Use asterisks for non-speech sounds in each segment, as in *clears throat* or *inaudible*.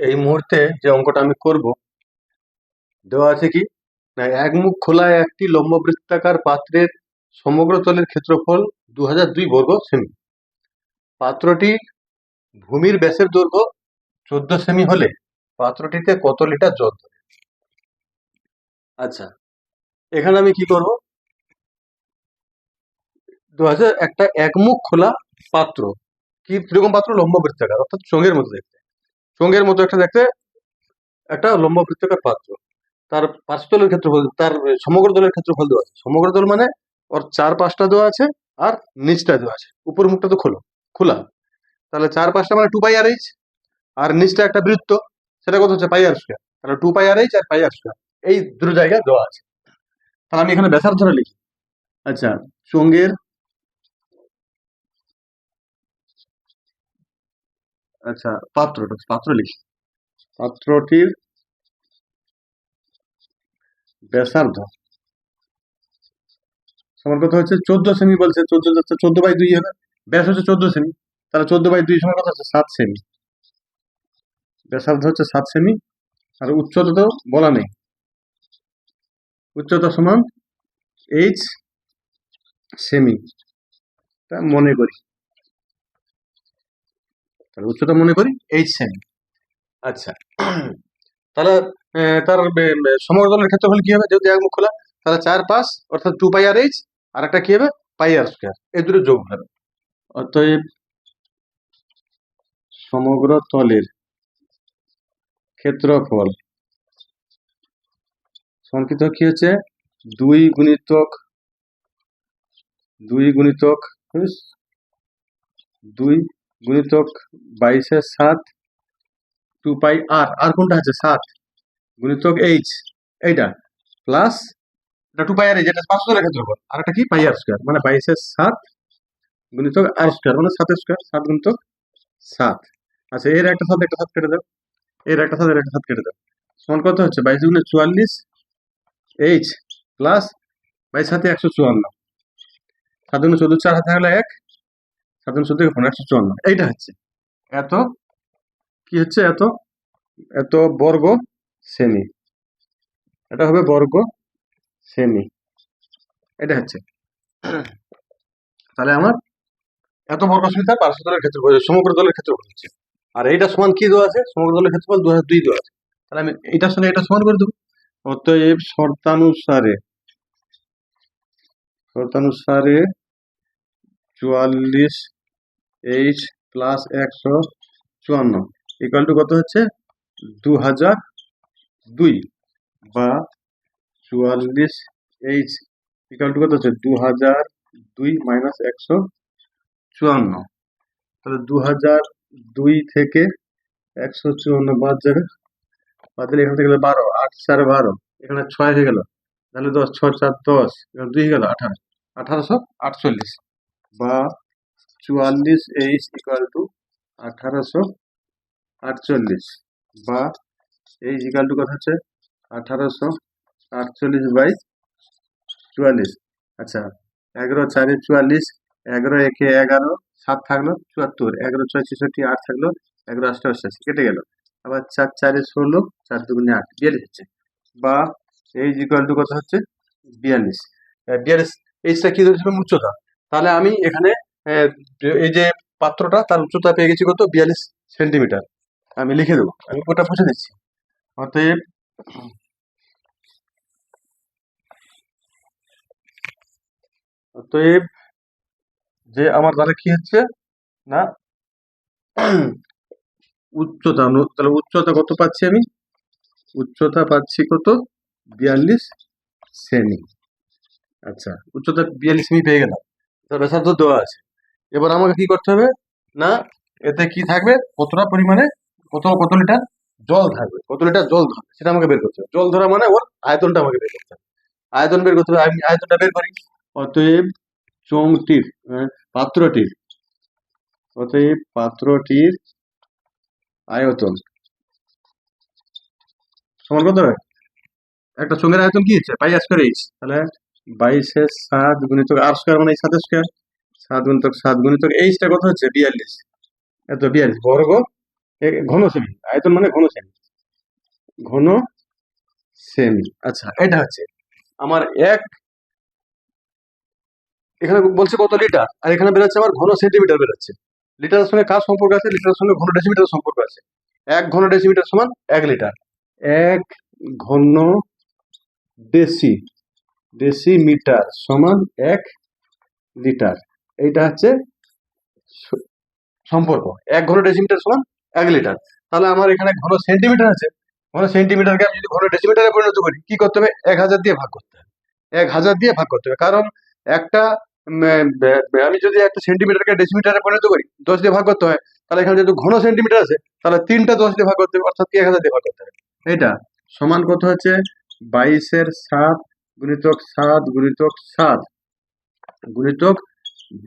এই মুহূর্তে যে অঙ্কটা আমি করব, দেওয়া আছে কি? না, এক মুখ খোলা একটি লম্ববৃত্তাকার পাত্রের সমগ্র তলের ক্ষেত্রফল দু দুই বর্গ সেমি। পাত্রটি ভূমির ব্যাসের দৈর্ঘ্য চোদ্দ সেমি হলে পাত্রটিতে কত লিটার জল ধরে? আচ্ছা এখানে আমি কি করব? দু হাজার একটা একমুখ খোলা পাত্র, কি, কীরকম পাত্র? লম্ব বৃত্তাকার অর্থাৎ চোঙের মতো দেখতে। চোঙের মতো একটা দেখতে একটা লম্বা বৃত্তাকার পাত্র। তার পাঁচতলের ক্ষেত্রফল তার সমগ্র দলের ক্ষেত্রফল দেওয়া আছে। সমগ্র দল মানে ওর চার পাঁচটা দেওয়া আছে আর নিচটা দেওয়া আছে। উপর মুখটা তো খোলো খোলা। তাহলে চার পাঁচটা মানে টু পাই আর এইচ আর নিচটা একটা বৃত্ত। সেটা কত হচ্ছে? পাই আর স্কোয়ার তাহলে টু পাই আর এইচ আর পাই আর স্কোয়ার এই দুটো জায়গায় দেওয়া আছে। তাহলে আমি এখানে ব্যাসার্ধটা লিখি। আচ্ছা চোঙের আচ্ছা পাত্রটা পাত্র লিখি পাত্রটির ব্যাসার্ধ। সমান কত হচ্ছে চোদ্দ সেমি বলছে, চোদ্দ চোদ্দ বাই দুই হবে। ব্যাস হচ্ছে চোদ্দ সেমি। তাহলে চোদ্দ বাই দুই সমান কত হচ্ছে? সাত সেমি। ব্যাসার্ধ হচ্ছে সাত সেমি। আর উচ্চতা তো বলা নেই। উচ্চতা সমান এইচ সেমি। তা মনে করি। তাহলে উচ্চতা মনে করি এইচ সেমি আচ্ছা। *clears throat* তাহলে তার বে- বে- সমগ্র দলের ক্ষেত্রে হলে কি হবে? যদি এক মুখ খোলা তাহলে চার পাঁচ অর্থাৎ টু পাই আর এইচ আর একটা কি হবে? পাই আর স্কোয়ার এই দুটো যোগ হবে। অতএব সমগ্র তলের ক্ষেত্রফল সংকিত কি হচ্ছে? দুই গুণিতক দুই গুণিতক দুই গুণিতক বাইশের সাত, টু পাই আর আর কোনটা আছে? সাত। গুণিতক এইচ, এইটা। প্লাস এটা টু পাই আর এইচ এটা পাঁচশো তলের ক্ষেত্রফল আর একটা কি? পাই আর স্কোয়ার মানে বাইশের সাত গুণিতক আর স্কোয়ার মানে সাতের স্কোয়ার সাত গুণিতক সাত। আচ্ছা এর একটা সাথে একটা সাত কেটে দাও। এর একটা এর একটা সাত কেটে দাও। সমান কত হচ্ছে? বাইশ গুণে চুয়াল্লিশ, এইচ প্লাস বাইশ সাথে একশো চুয়ান্ন। সাত গুণে চোদ্দ, চার হাতে থাকলে এক। সাত গুণে চোদ্দ পনেরো একশো চুয়ান্ন। এইটা হচ্ছে। এত? কি হচ্ছে এত? এত বর্গ সেমি এটা হবে বর্গ সেমি এটা হচ্ছে। তাহলে আমার এত বর্গ সেমি তার পার্শ্ব দলের ক্ষেত্রফল সমগ্র দলের ক্ষেত্রফল হচ্ছে। আর এইটা সমান কি দেওয়া আছে? সমগ্র দলের ক্ষেত্রফল দু হাজার দুই দেওয়া আছে। তাহলে আমি এটার সঙ্গে এটা সমান করে দেবো। অতএব শর্তানুসারে শর্তানুসারে চুয়াল্লিশ এইচ প্লাস একশো চুয়ান্ন। ইকাল টু কত হচ্ছে? দু হাজার দুই বা চুয়াল্লিশ এইচ ইকাল টু কত হচ্ছে? দু হাজার দুই মাইনাস একশো চুয়ান্ন। তাহলে দু হাজার দুই থেকে একশো চুয়ান্ন বাদ যাবে। বাদ দিলে এখান থেকে গেলে বারো, আট চার বারো, এখানে ছয় হয়ে গেল। তাহলে দশ ছ চার দশ, এখানে দুই হয়ে গেল আঠারো। আঠারোশো আটচল্লিশ বা চুয়াল্লিশ এইচ ইকুয়াল টু আঠারোশো আটচল্লিশ বা এইচ ইকুয়াল টু কথা হচ্ছে? আঠারোশো আটচল্লিশ বাই চুয়াল্লিশ। আচ্ছা এগারো চারে চুয়াল্লিশ, এগারো একে এগারো, সাত থাকল চুয়াত্তর, এগারো ছয় ছেষট্টি, আট থাকল এগারো আটটা অষ্টাশি কেটে গেল। আবার চার চারে ষোলো, চার দুগুণে আট, বিয়াল্লিশ হচ্ছে। বা এইচ ইকুয়াল টু কত হচ্ছে? বিয়াল্লিশ। বিয়াল্লিশ, এইচটা কি ধরেছিল? উচ্চতা তাহলে আমি এখানে এই যে পাত্রটা তার উচ্চতা পেয়ে গেছি কত? বিয়াল্লিশ সেন্টিমিটার। আমি লিখে দেবো। আমি ওটা মুছে দিচ্ছি। অতএব অতএব যে আমার তাহলে কি হচ্ছে? না? উচ্চতা তাহলে উচ্চতা কত পাচ্ছি আমি? উচ্চতা পাচ্ছি কত? বিয়াল্লিশ সেমি। আচ্ছা উচ্চতা বিয়াল্লিশ সেমি পেয়ে গেলাম। তার ব্যাসার্ধ দেওয়া আছে। এবার আমাকে কি করতে হবে? না এতে কি থাকবে? কতটা পরিমাণে কত কত লিটার জল থাকবে? কত লিটার জল ধরবে সেটা আমাকে বের করতে হবে। জল ধরা মানে ওর আয়তনটা আমাকে বের করতে হবে। আয়তন বের করতে হবে। আমি আয়তনটা বের করি। অতএব চোঙটির আহ, পাত্রটির অতএব পাত্রটির আয়তন। সমান কত হবে? একটা চোঙের আয়তন কি হচ্ছে? পাই স্কোয়ার তাহলে বাইশের সাত গুণিতক আর স্কোয়ার মানে সাত স্কোয়ার সাত গুণিতক সাত গুণিতক এইচটা কত হচ্ছে? বিয়াল্লিশ। এত বিয়াল্লিশ। বর্গ ঘন সেমি। আয়তন মানে ঘন সেমি। ঘন সেমি। আচ্ছা এটা হচ্ছে আমার এক এখানে বলছে কত লিটার? আর এখানে বেরোচ্ছে আমার ঘন সেন্টিমিটার বেরোচ্ছে। লিটারের সঙ্গে কার সম্পর্ক আছে? লিটারের সঙ্গে ঘন ডেসিমিটার সম্পর্ক আছে। এক ঘন ডেসিমিটার সমান এক লিটার। এক ঘন ডেসি ডেসিমিটার সমান এক লিটার। এইটা হচ্ছে সম্পর্ক। এক ঘন ডেসিমিটার সমান এক লিটার তাহলে আমার এখানে ঘন সেন্টিমিটার আছে। ঘন সেন্টিমিটারকে আমি যদি ঘন ডেসিমিটারে পরিণত করি, কি করতে হবে? এক হাজার দিয়ে ভাগ করতে হবে। এক হাজার দিয়ে ভাগ করতে হবে। কারণ একটা আমি যদি একটা সেন্টিমিটারকে ডেসিমিটারে পরিণত করি, দশ দিয়ে ভাগ করতে হয়, তাহলে এখানে যেহেতু ঘন সেন্টিমিটার আছে, তাহলে তিনটা দশ দিয়ে ভাগ করতে হবে, অর্থাৎ এক হাজার দিয়ে ভাগ করতে হবে? এটা সমান কত হচ্ছে? বাইশের সাত গুণিতক সাত গুণিতক সাত। গুণিতক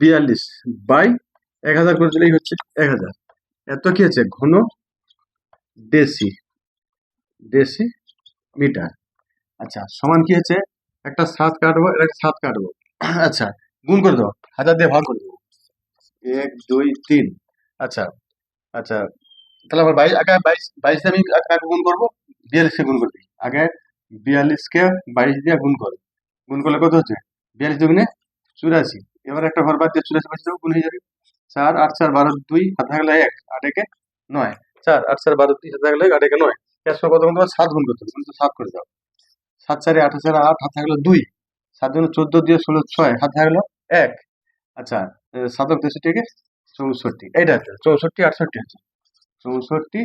বিয়াল্লিশ বাই এক হাজার করে দিলেই হচ্ছে এক হাজার। এত কি আছে? ঘন দেশি দেশি মিটার। আচ্ছা সমান কি হচ্ছে একটা সাত কাটবো, একটা সাত কাটবো। আচ্ছা গুণ করে দেবো হাজার দিয়ে ভাগ করে দেবো এক, দুই, তিন। আচ্ছা আচ্ছা তাহলে আমার বাইশ, আগে বাইশ বাইশ আমি আগে গুণ করব? বিয়াল্লিশকে গুণ করে দিই। আগে বিয়াল্লিশকে বাইশ দিয়ে গুণ করে। গুণ করলে কত হচ্ছে? বিয়াল্লিশ দুগুণে চুরাশি। এবার একটা ঘর বাদ দিয়ে চুরাশি পাশে গুণ হয়ে যাবে। চার, আট, চার, বারো, দুই হাত থাকলে এক, আট, একে নয়। চার, আট, চার, বারো, দুই হাত থাকলে আট, একে নয়। একশো কত গুণ করব? সাত গুণ করতে হবে কিন্তু সাত করে দাও। সাত, চারে আট চারে আট হাত থাকল দুই। সাত দুগুণে চোদ্দ দিয়ে ষোলো, ছয় হাত থাকল এক। আচ্ছা সাতক তেষট্টি একে চৌষট্টি। এইটা হচ্ছে চৌষট্টি, আটষট্টি হচ্ছে। চৌষট্টি,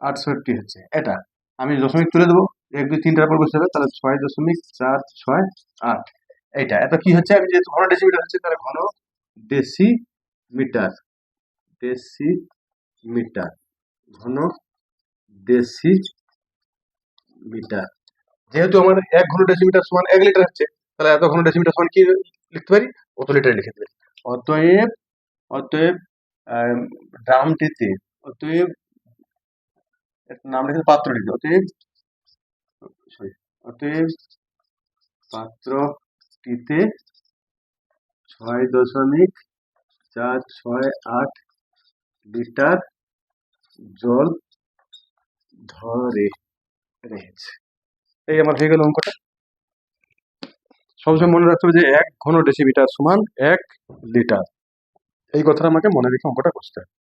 আটষট্টি হচ্ছে। এটা, আমি দশমিক তুলে দেবো। এক, দুই, তিনটার পর বসে তাহলে ছয় দশমিক চার, ছয়, আট। এইটা। এত কি হচ্ছে? আমি যেহেতু ঘন ডেসিমিটার হচ্ছে, তাহলে ঘন ডেসি মিটার ডেসি মিটার ঘন ডেসি মিটার যেহেতু আমার এক ঘন ডেসিমিটার সমান এক লিটার হচ্ছে, তাহলে এত ঘন ডেসিমিটার সমান কি লিখতে পারি? অত লিটার লিখে দেবে। অতএব অতএব ড্রামটিতে অতএব নাম লিখে পাত্রটিতে অতএব সরি অতএব পাত্রটিতে ছয় দশমিক চার ছয় আট লিটার জল ধরে রয়েছে। এই আমার হয়ে গেল অঙ্কটা। সবসময় মনে রাখতে হবে যে এক ঘন ডেসিমিটার সমান এক লিটার। এই কথাটা আমাকে মনে রেখে অঙ্কটা করতে হবে।